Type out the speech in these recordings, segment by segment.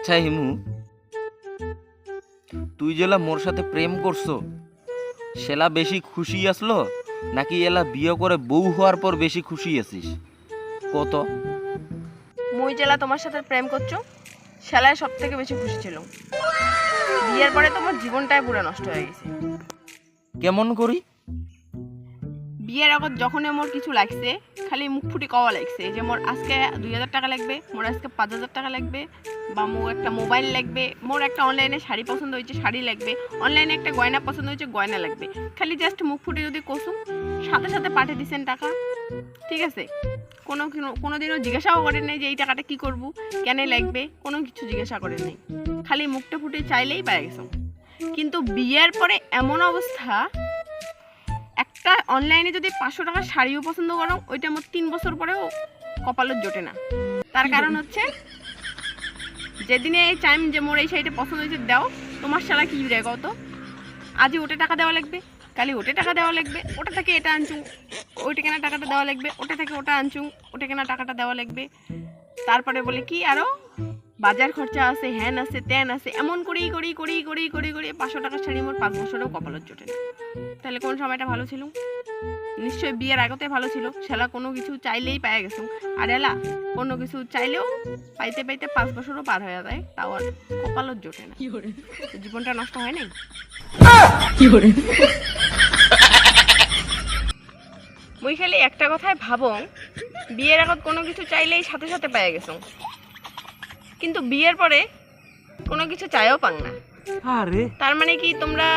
আচ্ছা হিমু তুই যেলা মোর সাথে প্রেম করছ সেলা বেশি খুশি আসলো নাকি এলা বিয়ে করে বউ হওয়ার পর বেশি খুশি আছিস? কত? মুই জেলা তোমার সাথে প্রেম করছ সেলায় সব থেকে বেশি খুশি ছিল বিয়ের পরে তোমার জীবনটাই পুরো নষ্ট হয়ে গেছে। কেমন করি? বিয়ের আগত যখন মোর কিছু লাগছে, খালি মুখ ফুটি কওয়া লাগছে যে মোর আজকে দুই হাজার টাকা লাগবে, মোর আজকে পাঁচ হাজার টাকা লাগবে, বা মোর একটা মোবাইল লাগবে, মোর একটা অনলাইনে শাড়ি পছন্দ হয়েছে, শাড়ি লাগবে অনলাইনে একটা গয়না পছন্দ হয়েছে, গয়না লাগবে। খালি জাস্ট মুখ ফুটে যদি কসুম, সাথে সাথে পাঠিয়ে দিছেন টাকা, ঠিক আছে? কোনো কোনো- কোনোদিনও জিজ্ঞাসাও করেন নাই যে এই টাকাটা কি করব, কেন লাগবে, কোনো কিছু জিজ্ঞাসা করেন নাই। খালি মুখটা ফুটে চাইলেই পায়ে গেছো কিন্তু বিয়ের পরে এমন অবস্থা একটা অনলাইনে যদি পাঁচশো টাকার শাড়িও পছন্দ করো ওইটা আমার তিন বছর পরেও কপালত জোটে না। তার কারণ হচ্ছে যেদিনে এই টাইম যে মোর এই শাড়িটা পছন্দ হয়েছে দাও তোমার সারা কি রে কত আজই ওটা টাকা দেওয়া লাগবে কালি ওটা টাকা দেওয়া লাগবে ওটা থেকে এটা আনছুং ওইটা কেনা টাকাটা দেওয়া লাগবে ওটা থেকে ওটা আনছুং ওটা কেনা টাকাটা দেওয়া লাগবে। তারপরে বলে কি আরও? বাজার খরচা আছে হ্যান আছে ত্যান আছে এমন করেই করেই করেই করেই করেই করেই পাঁচশো টাকার শাড়ি মোর পাঁচ বছরেও কপালত জোটে না। তাহলে কোন সময়টা ভালো ছিল? নিশ্চয়ই বিয়ের আগতে ভালো ছিল। সেলা কোনো কিছু চাইলেই পায়ে গেছো। আর এলা কোনো কিছু চাইলেও পাইতে পাইতে পাঁচ বছরও পার হয়ে যায়। তাও আর কপালত জোটে না। জীবনটা নষ্ট হয় নাই? মুই খালি একটা কথাই ভাবো বিয়ের আগত কোনো কিছু চাইলেই সাথে সাথে পেয়ে গেছো। কিন্তু বিয়ের পরে কোনো কিছু চাইও পাং না। আরে। তার মানে কি তোমরা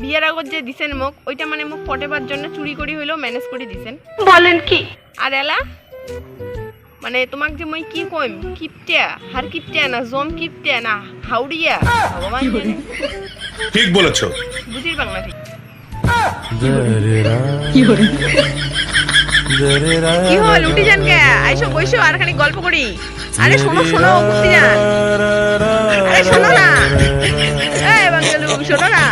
বিয়ের আগত যে দিছেন মুখ ওইটা মানে মুখ পটেবার জন্য চুরি করি হইলেও ম্যানেজ করে দিছেন। বলেন কি? আর এলা মানে তোমাক যে মই কি কইম কিপটিয়া হার কিপটিয়া না জম কিপটিয়া না হাউড়িয়া ভগবান জানে। ঠিক বলেছ। বুঝির বাংলা ঠিক। কি হল উঠি যান কে? আইসো বইসো আর খানিক গল্প করি। আরে শোনো শোনো উঠি যান আরে শোনো না। এই বাঙ্গালু শোনো না।